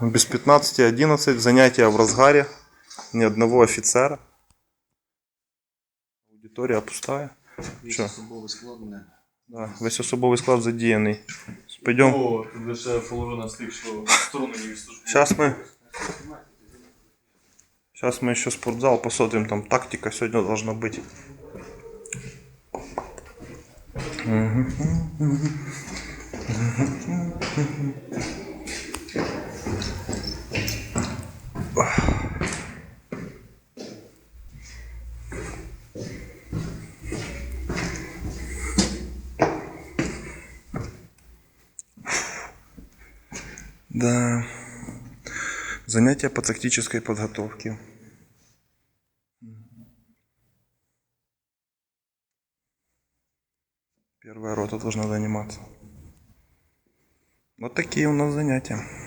Без 15.11 занятия в разгаре. Ни одного офицера. Аудиторія пустая. Що? Особовий склад мене. Да, весь особовий склад задіяний. Пойдем. О, тут лише половина з тих, що сторони не відслужили. Сейчас мы... Сейчас мы еще спортзал посмотрим, там тактика сегодня должна быть. Да. Занятия по тактической подготовке. Первая рота должна заниматься. Вот такие у нас занятия.